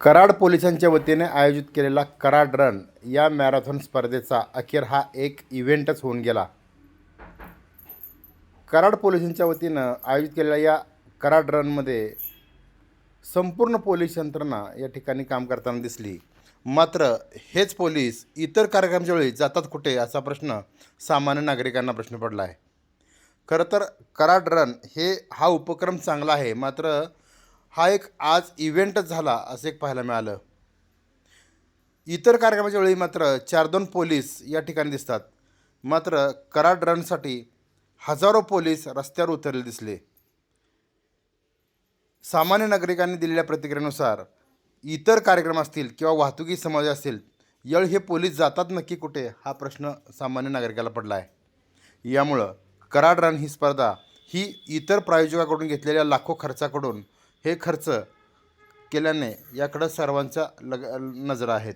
कराड पोलिसांच्या वतीने आयोजित केलेला कराड रन या मॅरेथॉन स्पर्धेचा अखेर हा एक इव्हेंटच होऊन गेला. कराड पोलिसांच्या वतीनं आयोजित केलेल्या या कराड रनमध्ये संपूर्ण पोलीस यंत्रणा या ठिकाणी काम करताना दिसली. मात्र हेच पोलीस इतर कार्यक्रमाच्या वेळी जातात कुठे असा प्रश्न सामान्य नागरिकांना प्रश्न पडला आहे खरं तर कराड रन हे हा उपक्रम चांगला आहे. मात्र हा एक आज इव्हेंटच झाला असं एक पाहायला मिळालं. इतर कार्यक्रमाच्या वेळी मात्र चार दोन पोलीस या ठिकाणी दिसतात. मात्र कराड रनसाठी हजारो पोलीस रस्त्यावर उतरले दिसले. सामान्य नागरिकांनी दिलेल्या प्रतिक्रियेनुसार इतर कार्यक्रम असतील किंवा वाहतुकी समाज असतील यळ हे पोलीस जातात नक्की कुठे हा प्रश्न सामान्य नागरिकाला पडला आहे यामुळं कराड रन ही स्पर्धा ही इतर प्रायोजकाकडून घेतलेल्या लाखो खर्चाकडून हे खर्च केल्याने याकडं सर्वांच्या लग नजर आहेत.